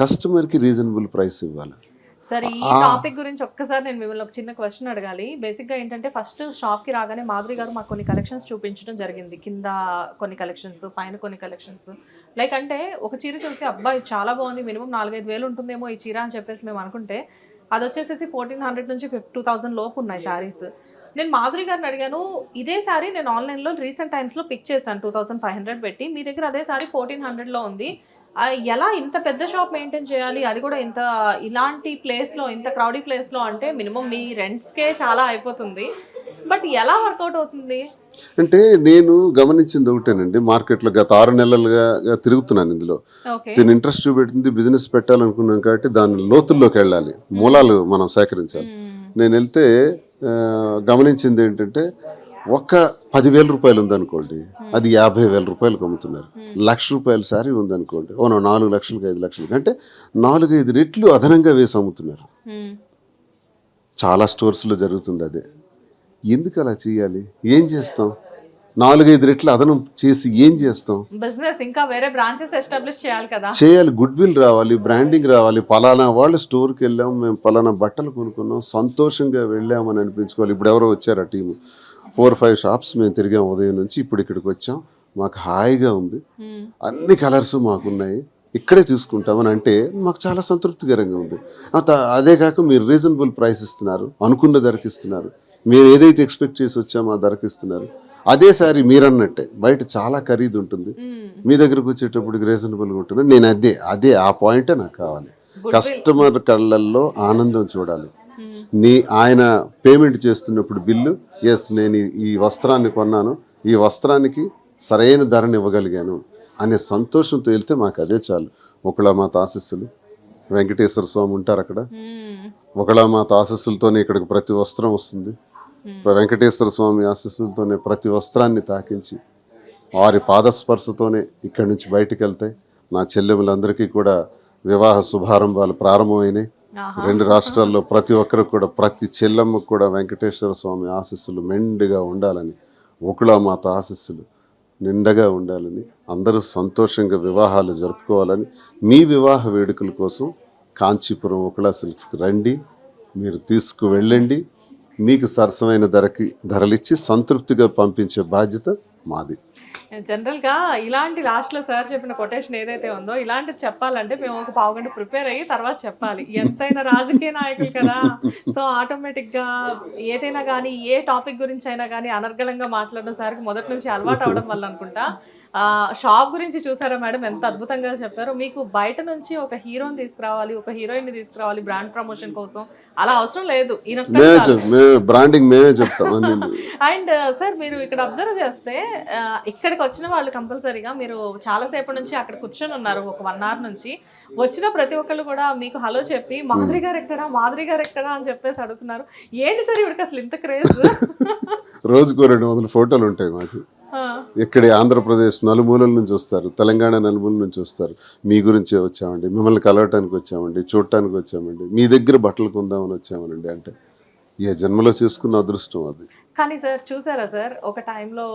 కస్టమర్కి reasonable price ఇవ్వాలి. సరే ఈ టాపిక్ గురించి ఒక్కసారి నేను మిమ్మల్ని ఒక చిన్న క్వశ్చన్ అడగాలి. బేసిక్గా ఏంటంటే ఫస్ట్ షాప్కి రాగానే మాధురి గారు మాకు కొన్ని కలెక్షన్స్ చూపించడం జరిగింది. కింద కొన్ని కలెక్షన్స్ పైన కొన్ని కలెక్షన్స్. లైక్ అంటే ఒక చీర చూసి అబ్బా ఇది చాలా బాగుంది మినిమం నాలుగైదు వేలు ఉంటుందేమో ఈ చీర అని చెప్పేసి మేము అనుకుంటే అది వచ్చేసేసి ఫోర్టీన్ హండ్రెడ్ నుంచి ఫిఫ్ టూ థౌసండ్ లోపు ఉన్నాయి శారీస్. నేను మాధురి గారిని అడిగాను ఇదే సారీ నేను ఆన్లైన్లో రీసెంట్ టైమ్స్లో పిక్ చేశాను టూ థౌసండ్ ఫైవ్ హండ్రెడ్ పెట్టి. మీ దగ్గర అదే సారీ ఫోర్టీన్ హండ్రెడ్లో ఉంది. ఎలా ఇంత పెద్ద షాప్ మెయింటైన్ చేయాలి? అది కూడా ఇంత ఇలాంటి ప్లేస్లో ఇంత క్రౌడీ ప్లేస్లో అంటే మినిమం మీ రెంట్స్కే చాలా అయిపోతుంది. బట్ ఎలా వర్కౌట్ అవుతుంది? అంటే నేను గమనించింది ఒకటేనండి మార్కెట్లో గత ఆరు నెలలుగా తిరుగుతున్నాను ఇందులో. దీని ఇంట్రెస్ట్ చూపెట్టింది బిజినెస్ పెట్టాలనుకున్నాం కాబట్టి దాని లోతుల్లోకి వెళ్ళాలి. మూలాలు మనం సేకరించాలి. నేను వెళ్తే గమనించింది ఏంటంటే ఒక్క పదివేల రూపాయలు ఉందనుకోండి అది యాభై వేల రూపాయలకు అమ్ముతున్నారు. లక్ష రూపాయల శారీ ఉందనుకోండి ఓ నాలుగు లక్షలకి ఐదు లక్షలకి అంటే నాలుగైదు రెట్లు అదనంగా వేసి అమ్ముతున్నారు. చాలా స్టోర్స్లో జరుగుతుంది అదే. ఎందుకు అలా చేయాలి? ఏం చేస్తాం? నాలుగైదు రెట్లు అదనం చేసి ఏం చేస్తాం? బిజినెస్ ఇంకా వేరే బ్రాంచెస్ ఎస్టాబ్లిష్ చేయాలి కదా. చేయాలి గుడ్ విల్ రావాలి బ్రాండింగ్ రావాలి. పలానా వాళ్ళు స్టోర్కి వెళ్ళాం మేము పలానా బట్టలు కొనుక్కున్నాం సంతోషంగా వెళ్ళామని అనిపించుకోవాలి. ఇప్పుడు ఎవరో వచ్చారు ఆ టీము ఫోర్ ఫైవ్ షాప్స్ మేము తిరిగాం ఉదయం నుంచి ఇప్పుడు ఇక్కడికి వచ్చాం. మాకు హాయిగా ఉంది. అన్ని కలర్స్ మాకున్నాయి. ఇక్కడే తీసుకుంటామని అంటే మాకు చాలా సంతృప్తికరంగా ఉంది. అత- అదే కాక మీరు రీజనబుల్ ప్రైస్ ఇస్తున్నారు అనుకున్న ధరకి ఇస్తున్నారు. మేము ఏదైతే ఎక్స్పెక్ట్ చేసి వచ్చామో ఆ ధరకి ఇస్తున్నారు. అదే సారి మీరన్నట్టే బయట చాలా ఖరీదు ఉంటుంది. మీ దగ్గరకు వచ్చేటప్పటికి రీజనబుల్గా ఉంటుంది. నేను అదే అదే ఆ పాయింటే నాకు కావాలి. కస్టమర్ కళ్ళల్లో ఆనందం చూడాలి. నీ ఆయన పేమెంట్ చేస్తున్నప్పుడు బిల్లు ఎస్ నేను ఈ- వస్త్రాన్ని కొన్నాను ఈ వస్త్రానికి సరైన ధరని ఇవ్వగలిగాను అనే సంతోషంతో వెళ్తే మాకు అదే చాలు. ఒకళ్ళ మాత ఆశస్సులు. వెంకటేశ్వర స్వామి ఉంటారు అక్కడ. ఒకళ్ళ మాత ఆశస్సులతోనే ఇక్కడికి ప్రతి వస్త్రం వస్తుంది. వెంకటేశ్వర స్వామి ఆశస్సులతోనే ప్రతి వస్త్రాన్ని తాకించి వారి పాదస్పర్శతోనే ఇక్కడి నుంచి బయటికి వెళ్తాయి. నా చెల్లెములందరికీ కూడా వివాహ శుభారంభాలు ప్రారంభమైనాయి. రెండు రాష్ట్రాల్లో ప్రతి ఒక్కరు కూడా ప్రతి చెల్లెమ్మకు కూడా వెంకటేశ్వర స్వామి ఆశీస్సులు మెండుగా ఉండాలని ఒకళమాత ఆశీస్సులు నిండగా ఉండాలని అందరూ సంతోషంగా వివాహాలు జరుపుకోవాలని మీ వివాహ వేడుకల కోసం కాంచీపురం ఒకళా సిల్క్స్కి రండి మీరు తీసుకు వెళ్ళండి మీకు సరసమైన ధరకి ధరలిచ్చి సంతృప్తిగా పంపించే బాధ్యత మాది. జనరల్గా ఇలాంటి లాస్ట్లో సార్ చెప్పిన కొటేషన్ ఏదైతే ఉందో ఇలాంటిది చెప్పాలంటే మేము ఒక పావు గంట ప్రిపేర్ అయ్యి తర్వాత చెప్పాలి. ఎంతైనా రాజకీయ నాయకులు కదా. సో ఆటోమేటిక్గా ఏదైనా కానీ ఏ టాపిక్ గురించి అయినా కానీ అనర్గళంగా మాట్లాడడం సార్కి మొదటి నుంచి అలవాటు అవడం వల్ల అనుకుంటా. షాప్ గురించి చూసారా మేడం? ఎంత అద్భుతంగా చెప్పారు. మీకు బయట నుంచి ఒక హీరోని తీసుకురావాలి ఒక హీరోయిన్ తీసుకురావాలి బ్రాండ్ ప్రమోషన్ కోసం అలా అవసరం లేదు. చాలు. బ్రాండింగ్ మేమే చెప్తాం అండ్. సార్ మీరు ఇక్కడ అబ్జర్వ్ చేస్తే ఆ, ఇక్కడికి వచ్చిన వాళ్ళు కంపల్సరీగా మీరు చాలాసేపటి నుంచి అక్కడ కూర్చొని ఉన్నారు ఒక వన్ అవర్ నుంచి. వచ్చిన ప్రతి ఒక్కళ్ళు కూడా మీకు హలో చెప్పి మాధురి గారు ఎక్కడా? మాధురి గారు ఎక్కడా? అని చెప్పేసి అడుగుతున్నారు. ఏంటి సార్ ఇవిడికి అసలు ఇంత క్రేజ్? రోజుకో రెండు వందల ఫోటోలు ఉంటాయి మాకు. ఇక్కడే ఆంధ్రప్రదేశ్ నలుమూలల నుంచి వస్తారు తెలంగాణ నలుమూల నుంచి వస్తారు. మీ గురించే వచ్చామండి మిమ్మల్ని కలవటానికి వచ్చామండి చూడటానికి వచ్చామండి మీ దగ్గర బట్టలు కొందామని వచ్చామనండి అంటే ఏ జన్మలో చేసుకున్న అదృష్టం అది. కానీ సార్ చూసారా సార్ ఒక టైంలో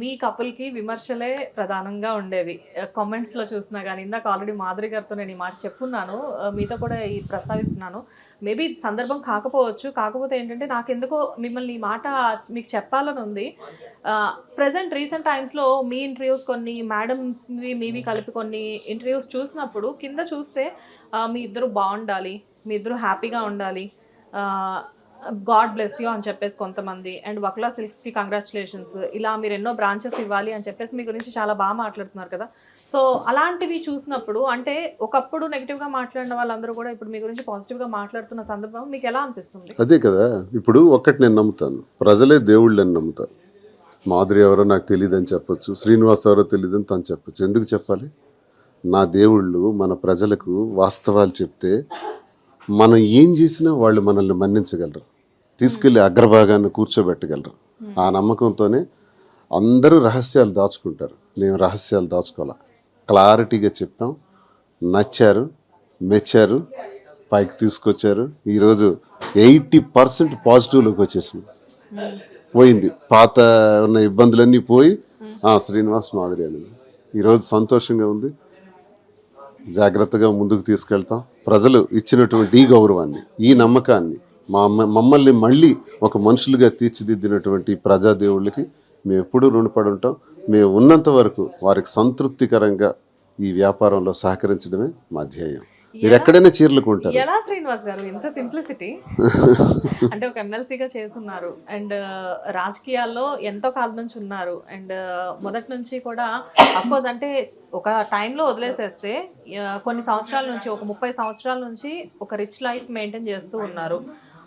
మీ కపుల్కి విమర్శలే ప్రధానంగా ఉండేవి. కామెంట్స్లో చూసినా కానీ ఇందాక ఆల్రెడీ మాధురి గారితో నేను ఈ మాట చెప్పున్నాను. మీతో కూడా ఈ ప్రస్తావిస్తున్నాను. మేబీ ఇది సందర్భం కాకపోవచ్చు. కాకపోతే ఏంటంటే నాకు ఎందుకో మిమ్మల్ని ఈ మాట మీకు చెప్పాలని ఉంది. ప్రజెంట్ రీసెంట్ టైమ్స్లో మీ ఇంటర్వ్యూస్ కొన్ని మేడం మీవి కలిపి కొన్ని ఇంటర్వ్యూస్ చూసినప్పుడు కింద చూస్తే మీ ఇద్దరు బాగుండాలి మీ ఇద్దరు హ్యాపీగా ఉండాలి. గాడ్ బ్లెస్ యూ అని చెప్పేసి కొంతమంది. అండ్ వక్లా సిల్క్స్కి కంగ్రాచులేషన్స్ ఇలా మీరు ఎన్నో బ్రాంచెస్ ఇవ్వాలి అని చెప్పేసి మీ గురించి చాలా బాగా మాట్లాడుతున్నారు కదా. సో అలాంటివి చూసినప్పుడు అంటే ఒకప్పుడు నెగిటివ్గా మాట్లాడిన వాళ్ళందరూ కూడా ఇప్పుడు మీ గురించి పాజిటివ్గా మాట్లాడుతున్న సందర్భం మీకు ఎలా అనిపిస్తుంది? అదే కదా. ఇప్పుడు ఒక్కటి నేను నమ్ముతాను. ప్రజలే దేవుళ్ళని నమ్ముతాను మాధురి ఎవరో నాకు తెలియదు అని చెప్పొచ్చు. శ్రీనివాస్ ఎవరో తెలియదు అని తను చెప్పొచ్చు. ఎందుకు చెప్పాలి? నా దేవుళ్ళు మన ప్రజలకు వాస్తవాలు చెప్తే మనం ఏం చేసినా వాళ్ళు మనల్ని మన్నించగలరు. తీసుకెళ్ళి అగ్రభాగాన్ని కూర్చోబెట్టగలరు. ఆ నమ్మకంతోనే అందరూ రహస్యాలు దాచుకుంటారు. నేను రహస్యాలు దాచుకోవాలా? క్లారిటీగా చెప్పాం. నచ్చారు. మెచ్చారు. పైకి తీసుకొచ్చారు. ఈరోజు ఎయిటీ పర్సెంట్ పాజిటివ్లోకి వచ్చేసింది పోయింది. పాత ఉన్న ఇబ్బందులన్నీ పోయి ఆ, శ్రీనివాస్ మాదిరి అని ఈరోజు సంతోషంగా ఉంది. జాగ్రత్తగా ముందుకు తీసుకెళ్తాం. ప్రజలు ఇచ్చినటువంటి ఈ గౌరవాన్ని ఈ నమ్మకాన్ని మా అమ్మ- మమ్మల్ని మళ్ళీ ఒక మనుషులుగా తీర్చిదిద్దినటువంటి ప్రజాదేవుళ్ళకి మేము ఎప్పుడూ రుణపడి ఉంటాం. మేము ఉన్నంత వరకు వారికి సంతృప్తికరంగా ఈ వ్యాపారంలో సహకరించడమే మా ధ్యేయం. మీరు ఎక్కడైనా చీరలు కొంటారు. ఎలా శ్రీనివాస్ గారు? ఇంత సింప్లిసిటీ అంటే ఒక ఎమ్మెల్సీగా చేస్తున్నారు. అండ్ రాజకీయాల్లో ఎంతో కాలం నుంచి ఉన్నారు. అండ్ మొదటి నుంచి కూడా అఫ్కోర్స్ అంటే ఒక టైంలో వదిలేసేస్తే ఆ, కొన్ని సంవత్సరాల నుంచి ఒక ముప్పై సంవత్సరాల నుంచి ఒక రిచ్ లైఫ్ మెయింటైన్ చేస్తూ ఉన్నారు.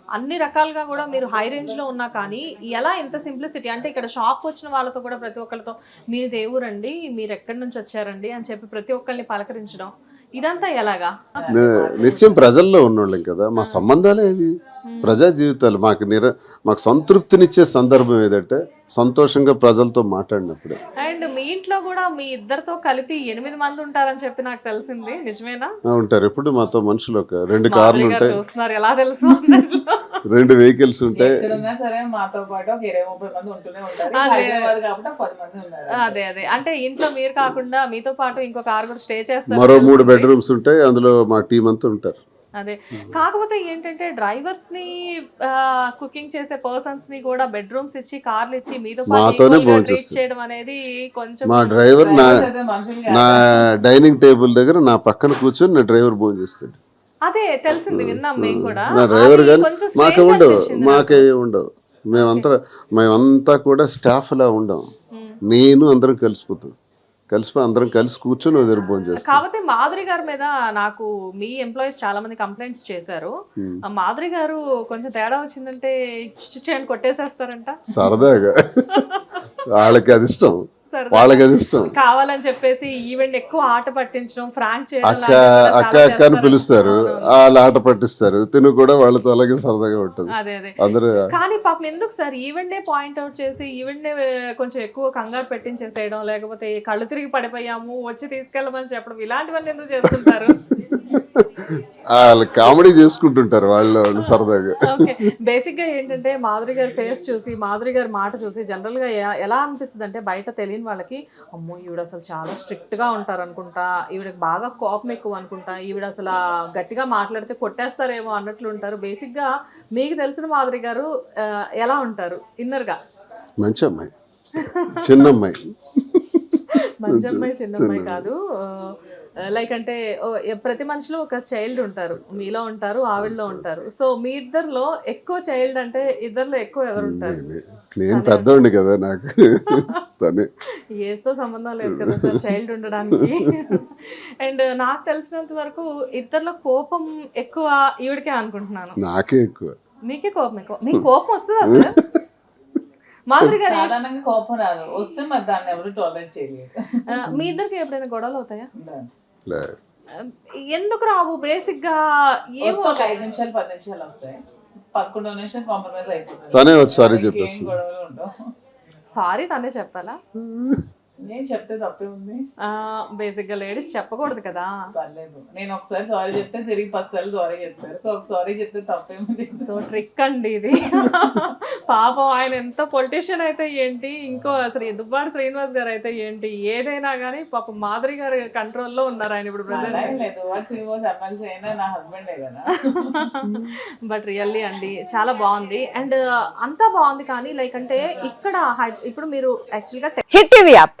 అన్ని రకాలుగా కూడా మీరు హై రేంజ్లో ఉన్నా కానీ ఎలా ఇంత సింప్లిసిటీ అంటే ఇక్కడ షాప్ వచ్చిన వాళ్ళతో కూడా ప్రతి ఒక్కరితో మీరు దేవురండి మీరు ఎక్కడి నుంచి వచ్చారండి? అని చెప్పి ప్రతి ఒక్కరిని పలకరించడం. ఇదంతా ఎలాగా? నిత్యం ప్రజల్లో ఉన్నోళ్ళం కదా మా సంబంధాలే ఇవి ప్రజా జీవితాలు మాకు నిర మాకు సంతృప్తినిచ్చే సందర్భం ఏదంటే సంతోషంగా ప్రజలతో మాట్లాడినప్పుడే. అండ్ మీ ఇంట్లో కూడా మీ ఇద్దరితో కలిపి ఎనిమిది మంది ఉంటారని చెప్పి నాకు తెలిసింది. నిజమేనా? ఆ, ఉంటారు. ఎప్పుడు మాతో మనుషులు ఒక రెండు కార్లు ఉంటాయి. చూస్తున్నారు. ఎలా తెలుసు. రెండు వెహికల్స్ ఉంటాయి. సరే మాతో పాటు ఒక ఇరవై ముప్పై మంది ఉంటూనే ఉంటారు. అదే. హైదరాబాద్ కాబట్టి ఒక పది మంది ఉన్నారు. అదే అదే. అంటే ఇంట్లో మీరు కాకుండా మీతో పాటు ఇంకొక ఆరుగురు స్టే చేస్తారు మరో మూడు బెడ్రూమ్స్ ఉంటాయి. అందులో మా టీం అంతా ఉంటారు. అదే. కాకపోతే ఏంటంటే డ్రైవర్స్ని కుకింగ్ చేసే పర్సన్స్ని కూడా బెడ్రూమ్స్ ఇచ్చి కార్లు ఇచ్చి మీతో మాతోనే. ట్రీట్ చేయడం అనేది కొంచెం మా డ్రైవర్ నా. నా డైనింగ్ టేబుల్ దగ్గర నా పక్కన కూర్చొని నా డ్రైవర్ భోజనం చేస్తాడు అదే తెలిసింది విన్నాం మేము కూడా. నా డ్రైవర్ కొంచెం మాకే ఉండవు మాకే ఉండవు. మేమంతా మేమంతా కూడా స్టాఫ్ లా ఉండం. నేను అందరం కలిసిపోతాం. కలిసిపోయి అందరం కలిసి కూర్చొని భోజనం చేస్తాం. కాకపోతే మాధురి గారి మీద నాకు మీ ఎంప్లాయీస్ చాలా మంది కంప్లైంట్స్ చేశారు. మాధురి గారు కొంచెం తేడా వచ్చిందంటే చేయని కొట్టేసేస్తారంట. సరదాగా. వాళ్ళకి అది ఇష్టం. వాళ్ళకి అది ఇష్టం. కావాలని చెప్పేసి ఈవెంట్ ఎక్కువ ఆట పట్టించడం ఫ్రాంక్ చేయడం అక్క అక్క అక్క అని. పిలుస్తారు. వాళ్ళు ఆట పట్టిస్తారు. తిను కూడా వాళ్ళతో అలాగే సరదాగా ఉంటుంది. అదే అదే. అందరూ కానీ పాపం ఎందుకు sir event day point out చేసి ఈవెంట్ డే కొంచెం ఎక్కువ కంగారు పెట్టించేసేయడం లేకపోతే కళ్ళు తిరిగి పడిపోయాము వచ్చి తీసుకెళ్ళమని చెప్పడం ఇలాంటివన్నీ ఎందుకు చేస్తుంటారు? వాళ్ళు కామెడీ చేసుకుంటుంటారు వాళ్ళు వాళ్ళు సరదాగా. బేసిక్గా ఏంటంటే మాధురి గారి ఫేస్ చూసి మాధురి గారి మాట చూసి జనరల్గా ఎలా అనిపిస్తుంది అంటే బయట తెలియని వాళ్ళకి అమ్మో ఈవిడ అసలు చాలా స్ట్రిక్ట్గా ఉంటారు అనుకుంటా ఈవిడకి బాగా కోపం ఎక్కువ అనుకుంటా ఈవిడ అసలు గట్టిగా మాట్లాడితే కొట్టేస్తారేమో అన్నట్లు ఉంటారు. బేసిక్గా మీకు తెలిసిన మాధురి గారు ఎలా ఉంటారు? ఇన్నర్గా. మంచి అమ్మాయి. చిన్న అమ్మాయి. మంచి అమ్మాయి చిన్న అమ్మాయి కాదు. లైక్ అంటే ప్రతి మనిషిలో ఒక చైల్డ్ ఉంటారు. మీలో ఉంటారు ఆవిడలో ఉంటారు. సో మీ ఇద్దరిలో ఎక్కువ చైల్డ్ అంటే ఇద్దరిలో ఎక్కువ ఎవరు ఉంటారు? నేనే. పెద్దోడిని కదా నాకు. తనే. ఏస్తో సంబంధం లేదు కదా సార్ చైల్డ్ ఉండడానికి. అండ్ నాకు తెలిసినంత వరకు ఇద్దరిలో కోపం ఎక్కువ ఈవిడకే అనుకుంటున్నాను. నాకే ఎక్కువ. మీకే కోపం ఎక్కువ. మీకు కోపం వస్తుందా మాధురి గారు సాధారణంగా కోపం రాదు. వస్తే మరి దాన్ని ఎవరు టాలరేట్ చేయలేదు మీ ఇద్దరికి ఎప్పుడైనా గొడవలు అవుతాయా? ఎందుకు రావు? బేసిక్గా ఏమో. ఒక ఐదు నిమిషాలు పది నిమిషాలు వస్తాయి. పదకొండో నిమిషం కాంప్రమైజ్ అయిపోతుంది. తనే చెప్పేస్తుంది. గొడవలు ఉండవు. సారీ తనే చెప్పాలా? నేను చెప్తే తప్పే ఉంది. బేసిక్గా లేడీస్ చెప్పకూడదు కదా. పర్లేదు. నేను ఒకసారి సారీ చెప్తే తిరిగి పది సార్లు సారీ చెప్తారు. సో ఒక సారీ చెప్తే తప్పేముంది సో ట్రిక్ అండి ఇది. పాపం ఆయన ఎంత పొలిటీషియన్ అయితే ఏంటి ఇంకో అసలు దుబ్బాడు శ్రీనివాస్ గారు అయితే ఏంటి ఏదైనా కానీ పాపం మాధురి గారి కంట్రోల్లో ఉన్నారు ఆయన ఇప్పుడు ఏం లేదు. శ్రీనివాస్ ఎమ్మెల్సీ అయినా నా హస్బెండే కదా. బట్ రియల్లీ అండి చాలా బాగుంది. అండ్ అంతా బాగుంది కానీ లైక్ అంటే ఇక్కడ హై- ఇప్పుడు మీరు యాక్చువల్గా హిట్ టీవీ యాప్